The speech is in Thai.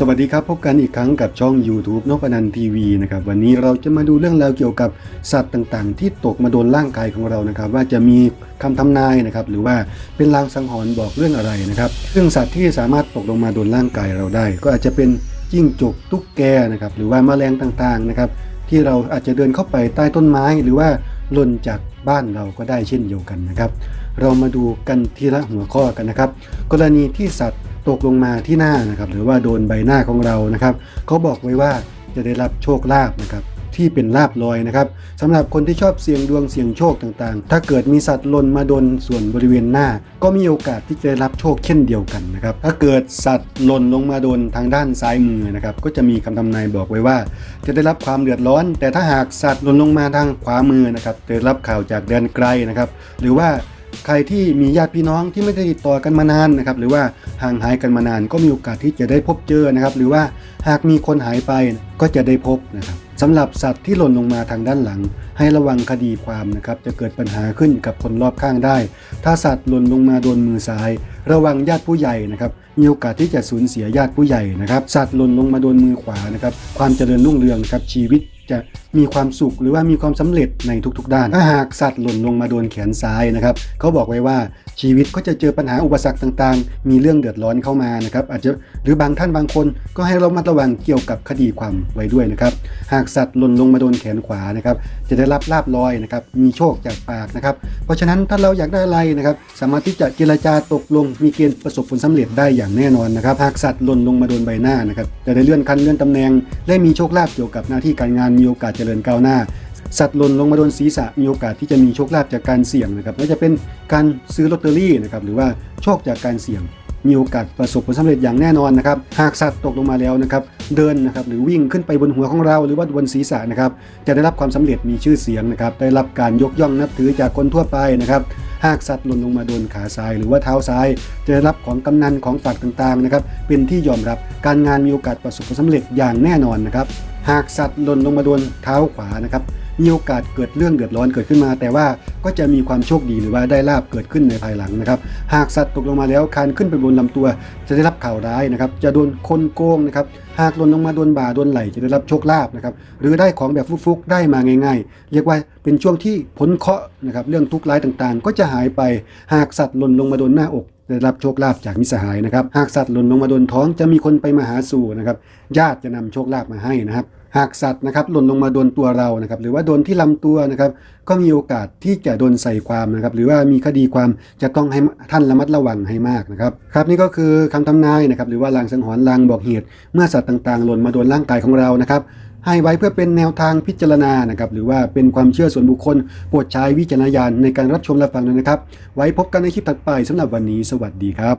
สวัสดีครับ พบกันอีกครั้งกับช่อง YouTube นพนันทีวีนะครับวันนี้เราจะมาดูเรื่องราวเกี่ยวกับสัตว์ต่างๆ ที่ตกมาโดนร่างกายของเรานะครับ ว่าจะมีคำทำนายนะครับหรือว่าเป็นลางสังหรณ์บอกเรื่องอะไรนะครับซึ่องสัตว์ที่สามารถตกลงมาโดนร่างกายเราได้ ก็อาจจะเป็นจิ้งจกตุ๊กแกนะครับหรือว่าแมลงต่างๆนะครับที่เราอาจจะเดินเข้าไปใต้ต้นไม้ หรือว่าหล่นจากบ้านเราก็ได้เช่นเดียวกันนะครับ เรามาดูกันทีละหัวข้อกันนะครับ กรณีที่สัตว์ ตกลงมาที่หน้านะครับหรือว่าโดนใบหน้าของเรานะครับเขาบอกไว้ว่าจะได้รับโชคลาภนะครับที่เป็นลาบลอยนะครับสำหรับคนที่ชอบเสี่ยงดวงเสี่ยงโชคต่างๆ ถ้าเกิดมีสัตว์หล่นมาโดนส่วนบริเวณหน้า ก็มีโอกาสที่จะได้รับโชคเช่นเดียวกันนะครับถ้าเกิดสัตว์หล่นลงมาโดนทางด้านซ้ายมือนะครับก็จะมีคำทำนายบอกไว้ว่า จะได้รับความเดือดร้อน แต่ถ้าหากสัตว์หล่นลงมาทางขวามือนะครับจะได้รับข่าวจากแดนไกลนะครับหรือว่า ใครที่มีญาติพี่น้องที่ไม่ได้ติดต่อกันมานานนะครับหรือว่าห่างหายกันมานาน ก็มีโอกาสที่จะได้พบเจอนะครับ หรือว่าหากมีคนหายไปก็จะได้พบนะครับสำหรับสัตว์ที่หล่นลงมาทางด้านหลัง ให้ระวังคดีความนะครับจะเกิดปัญหาขึ้นกับคนรอบข้างได้ ถ้าสัตว์หล่นลงมาโดนมือซ้าย ระวังญาติผู้ใหญ่นะครับมีโอกาสที่จะสูญเสียญาติผู้ใหญ่นะครับสัตว์หล่นลงมาโดนมือขวานะครับความเจริญรุ่งเรืองครับชีวิต จะมีความสุขหรือว่ามีความสำเร็จในทุกๆ ด้าน ถ้าหากสัตว์หล่นลงมาโดนแขนซ้ายนะครับเขาบอกไว้ว่าชีวิตก็จะเจอปัญหาอุปสรรคต่างๆ มีเรื่องเดือดร้อนเข้ามานะครับอาจจะหรือบางท่านบางคนก็ให้เรามัดระวังเกี่ยวกับคดีความไว้ด้วยนะครับหากสัตว์หล่นลงมาโดนแขนขวานะครับจะได้รับลาบลอยนะครับมีโชคจากปากนะครับเพราะฉะนั้นถ้าเราอยากได้อะไรนะครับสามารถที่จะเจรจาตกลง มีเกณฑ์ประสบผลสำเร็จได้อย่างแน่นอนนะครับหากสัตว์หล่นลงมาโดนใบหน้านะครับจะได้เลื่อนขั้นเลื่อนตำแหน่งและมีโชคลาภเกี่ยวกับหน้าที่การงานมีโอกาสเจริญก้าวหน้า สัตว์หล่นลงมาโดนศีรษะมีโอกาสที่จะมีโชคลาภจากการเสี่ยงนะครับไม่ว่าจะเป็นการซื้อลอตเตอรี่นะครับหรือว่าโชคจากการเสี่ยง มีโอกาสประสบผลสำเร็จอย่างแน่นอนนะครับหากสัตว์ตกลงมาแล้วนะครับเดินนะครับหรือวิ่งขึ้นไปบนหัวของเราหรือว่าบนศีรษะนะครับจะได้รับความสำเร็จมีชื่อเสียงนะครับได้รับการยกย่องนับถือจากคนทั่วไปนะครับ หากสัตว์หล่นลงมาโดนขาซ้าย หรือว่าเท้าซ้าย จะได้รับของกำนันของฝากต่างๆนะครับเป็นที่ยอมรับการงานมีโอกาสประสบผลสำเร็จอย่างแน่นอนนะครับหากสัตว์หล่นลงมาโดนเท้าขวานะครับ มีโอกาสเกิดเรื่องเดือดร้อนเกิดขึ้นมา แต่ว่าก็จะมีความโชคดีหรือว่าได้ลาบเกิดขึ้นในภายหลังนะครับ หากสัตว์ตกลงมาแล้วคานขึ้นไปบนลำตัว จะได้รับข่าวร้ายนะครับ จะโดนคนโกงนะครับหากหล่นลงมาโดนบ่าโดนไหลจะได้รับโชคลาภนะครับหรือได้ของแบบฟุกๆได้มาง่าย ๆ เรียกว่าเป็นช่วงที่พ้นเคราะห์นะครับเรื่องทุกข์ร้ายต่างๆ ก็จะหายไปหากสัตว์หล่นลงมาโดนหน้าอก ได้รับโชคลาภจากมิสหายนะครับ หากสัตว์หล่นลงมาโดนท้องจะมีคนไปมาหาสู่นะครับญาติจะนำโชคลาภมาให้นะครับหากสัตว์นะครับหล่นลงมาโดนตัวเรานะครับหรือว่าโดนที่ลำตัวนะครับก็มีโอกาสที่จะโดนใส่ความนะครับหรือว่ามีคดีความจะต้องให้ท่านระมัดระวังให้มากนะครับครับนี่ก็คือคำทำนายนะครับหรือว่าลางสังหรณ์ลางบอกเหตุ เมื่อสัตว์ต่างๆ หล่นมาโดนร่างกายของเรานะครับ ให้ไว้เพื่อเป็นแนวทางพิจารณานะครับหรือว่าเป็นความเชื่อส่วนบุคคลโปรดใช้วิจารณญาณในการรับชมรับฟังด้วยนะครับ ไว้พบกันในคลิปถัดไปสำหรับวันนี้สวัสดีครับ